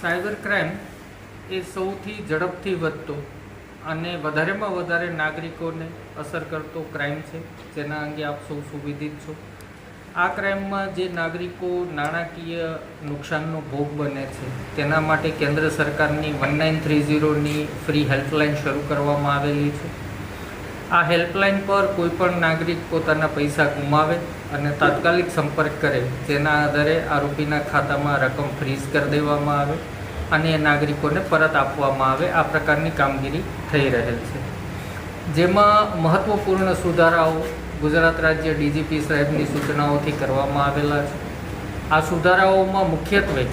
Cyber crime એ સૌથી ઝડપથી વધતો અને વધારેમાં વધારે નાગરિકોને અસર કરતો ક્રાઇમ છે, જેના અંગે આપ સૌ સુવિધિત છો. આ ક્રાઇમમાં જે નાગરિકો નાણાકીય નુકસાનનો ભોગ બને છે, તેના માટે કેન્દ્ર સરકારની વન નાઇન થ્રી ઝીરોની ફ્રી હેલ્પલાઇન શરૂ કરવામાં આવેલી છે. આ હેલ્પલાઇન પર કોઈપણ નાગરિક પોતાના પૈસા ગુમાવે અને તાત્કાલિક સંપર્ક કરે, જેના આધારે આરોપીના ખાતામાં રકમ ફ્રીઝ કરી દેવામાં આવે અને એ નાગરિકોને પરત આપવામાં આવે. આ પ્રકારની કામગીરી થઈ રહેલ છે. જેમાં મહત્ત્વપૂર્ણ સુધારાઓ ગુજરાત રાજ્ય ડીજીપી સાહેબની સૂચનાઓથી કરવામાં આવેલા છે. આ સુધારાઓમાં મુખ્યત્વે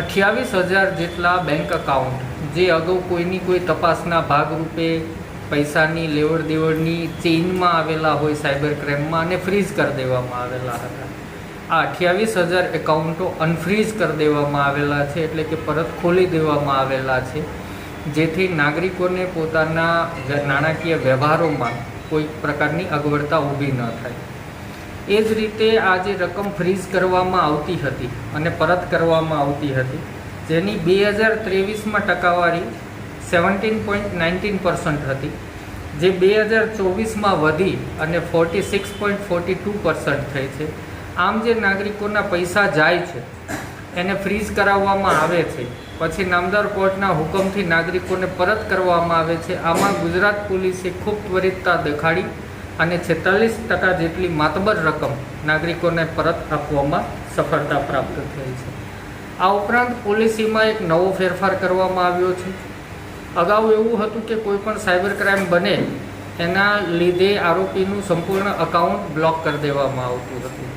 અઠ્યાવીસ હજાર જેટલા બેંક એકાઉન્ટ, જે અગાઉ કોઈની કોઈ તપાસના ભાગરૂપે પૈસાની લેવડ દેવડની ચેઇનમાં આવેલા હોય સાયબર ક્રાઇમમાં અને ફ્રીઝ કરી દેવામાં આવેલા હતા. આ અઠ્યાવીસ હજાર એકાઉન્ટો અનફ્રીઝ કરી દેવામાં આવેલા છે, એટલે કે પરત ખોલી દેવામાં આવેલા છે, જેથી નાગરિકોને પોતાના નાણાકીય વ્યવહારોમાં કોઈ પ્રકારની અગવડતા ઊભી ન થાય. એ જ રીતે આ જે રકમ ફ્રીઝ કરવામાં આવતી હતી અને પરત કરવામાં આવતી હતી, જેની બે હજાર ત્રેવીસમાં ટકાવારી સેવન્ટીન પોઈન્ટ નાઇન્ટીન પર્સન્ટ હતી, જે બે હજાર ચોવીસમાં વધી અને forty six point forty two percent થઈ છે. આમ જે નાગરિકોના પૈસા જાય છે, એને ફ્રીઝ કરાવવામાં આવે છે. પછી નામદાર કોર્ટના હુકમથી નાગરિકોને પરત કરવામાં આવે છે. આમાં ગુજરાત પોલીસે ખૂબ ત્વરિતતા દેખાડી અને છેતાલીસ ટકા જેટલી માતબર રકમ નાગરિકોને પરત આપવામાં સફળતા પ્રાપ્ત થઈ છે. આ ઉપરાંત પોલિસીમાં એક નવો ફેરફાર કરવામાં આવ્યો છે. અગાઉ એવું હતું કે કોઈ પણ સાયબર ક્રાઇમ બને, એના લીધે આરોપીનું સંપૂર્ણ અકાઉન્ટ બ્લોક કરી દેવામાં આવતું હતું.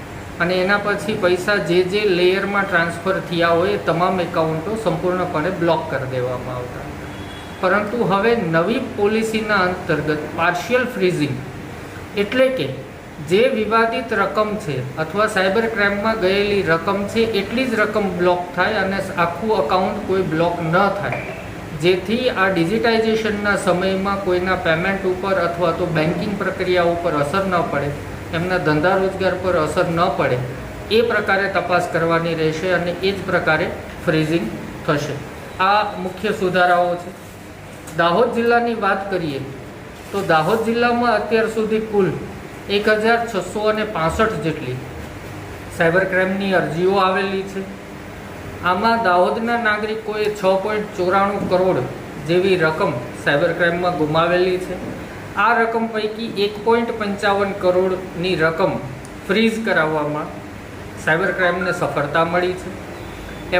અને એના પછી પૈસા જે જે લેયરમાં ટ્રાન્સફર થયા હોય, એ તમામ એકાઉન્ટો સંપૂર્ણપણે બ્લોક કરી દેવામાં આવતા. પરંતુ હવે નવી પોલિસીના અંતર્ગત પાર્શિયલ ફ્રીઝિંગ એટલે કે જે વિવાદિત રકમ છે અથવા સાયબર ક્રાઇમમાં ગયેલી રકમ છે, એટલી જ રકમ બ્લોક થાય અને આખું અકાઉન્ટ કોઈ બ્લોક ન થાય. જેથી આ ડિજિટાઇઝેશનના સમયમાં કોઈના પેમેન્ટ ઉપર અથવા તો બેન્કિંગ પ્રક્રિયા ઉપર અસર ન પડે, એમના ધંધા રોજગાર પર અસર ન પડે, એ પ્રકારે તપાસ કરવાની રહેશે અને એ જ પ્રકારે ફ્રીઝિંગ થશે. આ મુખ્ય સુધારાઓ છે. દાહોદ જિલ્લાની વાત કરીએ, તો દાહોદ જિલ્લામાં અત્યાર સુધી કુલ એક હજાર છસો અને પાસઠ જેટલી સાયબર ક્રાઇમની અરજીઓ આવેલી છે. આમાં દાહોદના નાગરિકોએ છ પોઈન્ટ ચોરાણું કરોડ જેવી રકમ સાયબર ક્રાઇમમાં ગુમાવેલી છે. આ રકમ પૈકી એક પોઈન્ટ પંચાવન કરોડની રકમ ફ્રીઝ કરાવવામાં સાયબર ક્રાઇમને સફળતા મળી છે.